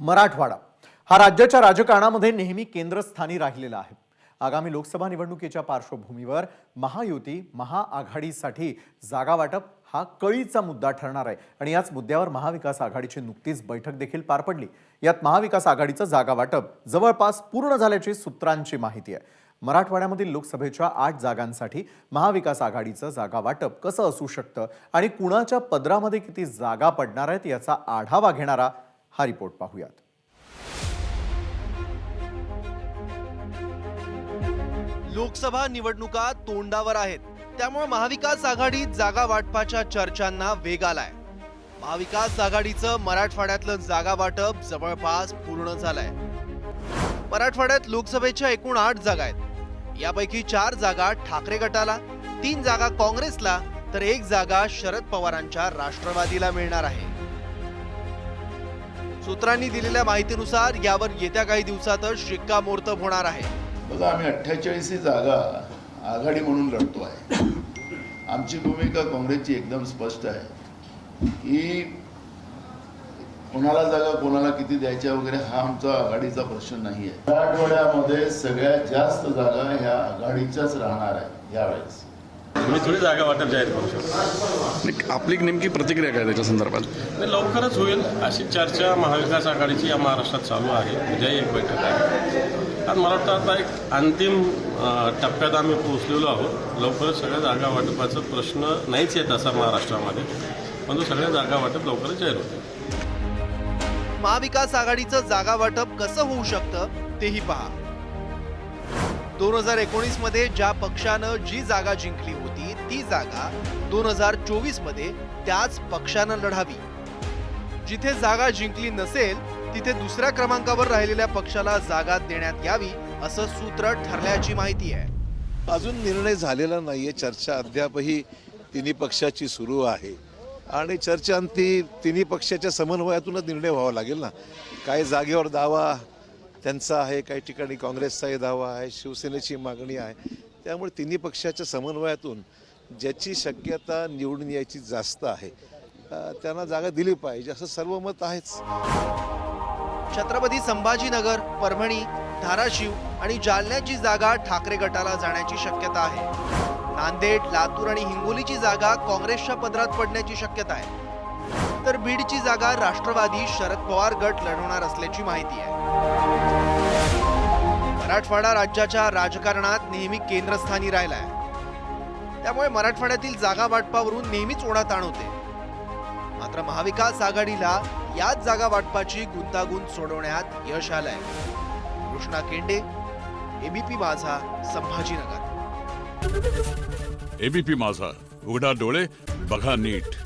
मराठवाडा. हा राज्याच्या राजकारणामध्ये नेहमी केंद्रस्थानी राहिलेला आहे. आगामी लोकसभा निवडणुकीच्या पार्श्वभूमीवर महायुती महाआघाडीसाठी जागा वाटप हा कळीचा मुद्दा ठरणार आहे. आणि याच मुद्द्यावर महाविकास आघाडीची नुकतीच बैठक देखील पार पडली. यात महाविकास आघाडीचं जागा वाटप जवळपास पूर्ण झाल्याची सूत्रांची माहिती आहे. मराठवाड्यामधील लोकसभेच्या आठ जागांसाठी महाविकास आघाडीचं जागा वाटप कसं असू शकतं आणि कुणाच्या पदरामध्ये किती जागा पडणार आहेत याचा आढावा घेणारा हा रिपोर्ट पाहूयात. लोकसभा निवडणुका तोंडावर आहेत. त्यामुळे महाविकास आघाडीत जागा वाटपाच्या चर्चांना वेग आलाय. महाविकास आघाडीचं मराठवाड्यातलं जागा वाटप जवळपास पूर्ण झालंय. मराठवाड्यात लोकसभेच्या एकूण आठ जागा आहेत. यापैकी चार जागा ठाकरे गटाला तीन जागा काँग्रेसला तर एक जागा शरद पवारांच्या राष्ट्रवादीला मिळणार आहे. सूत्रांनी दिलेल्या माहितीनुसार यावर येत्या काही दिवसातच शिक्कामोर्तब होणार आहे. बघा आम्ही अठ्ठेचाळीस जागा आघाडी म्हणून लढतो आहे. आमची भूमिका काँग्रेसची एकदम स्पष्ट आहे. की कोणाला जागा कोणाला किती द्यायच्या वगैरे हा आमचा आघाडीचा प्रश्न नाही आहे. मराठवाड्यामध्ये सगळ्यात जास्त जागा ह्या आघाडीच्याच राहणार आहे यावेळेस. मी थोडी जागा वाटप जाहीर करू शकतो. नाही, आपली नेमकी प्रतिक्रिया काय त्याच्या संदर्भात? आणि लवकरच होईल अशी चर्चा महाविकास आघाडीची या महाराष्ट्रात चालू आहे. उद्याही एक बैठक आहे. कारण मला वाटतं आता एक अंतिम अ, टप्प्यात आम्ही पोहोचलेलो आहोत. लवकरच सगळ्या जागा वाटपाचा प्रश्न नाहीच येत असा महाराष्ट्रामध्ये. परंतु सगळ्या जागा वाटप लवकरच जाहीर होते महाविकास आघाडीचं जागा वाटप कसं होऊ शकतं तेही पहा. दोन हजार एकोणीसमध्ये ज्या पक्षानं जी जागा जिंकली होती ती जागा दोन हजार चोवीसमध्ये त्याच पक्षानं लढावी. जिथे जागा जिंकली नसेल तिथे दुसऱ्या क्रमांकावर राहिलेल्या पक्षाला जागा देण्यात यावी असं सूत्र ठरल्याची माहिती आहे. अजून निर्णय झालेला नाहीये. चर्चा अद्यापही तिन्ही पक्षाची सुरू आहे. आणि चर्चांती तिन्ही पक्षाच्या समन्वयातूनच निर्णय व्हावा लागेल ना. काही जागेवर दावा त्यांचा आहे काही ठिकाणी काँग्रेसचाही दावा आहे शिवसेनेची मागणी आहे. त्यामुळे तिन्ही पक्षाच्या समन्वयातून ज्याची शक्यता निवडून यायची जास्त आहे त्यांना जागा दिली पाहिजे असं सर्व मत आहेच. छत्रपती संभाजीनगर परभणी धाराशिव आणि जालन्याची जागा ठाकरे गटाला जाण्याची शक्यता आहे. नांदेड लातूर आणि हिंगोलीची जागा काँग्रेसच्या पदरात पडण्याची शक्यता आहे. तर बीडची जागा राष्ट्रवादी शरद पवार गट लढवणार असल्याची माहिती आहे. मराठवाडा राज्याच्या राजकारणात नेहमी केंद्रस्थानी राहिलाय. त्यामुळे मराठवाड्यातील जागा वाटपावरून नेहमीच ओढाताण होते. मात्र महाविकास आघाडीला याच जागा वाटपाची गुंतागुंत सोडवण्यात यश आलंय. कृष्णा केंडे एबीपी माझा संभाजीनगर. एबीपी माझा उघडा डोळे बघा नीट.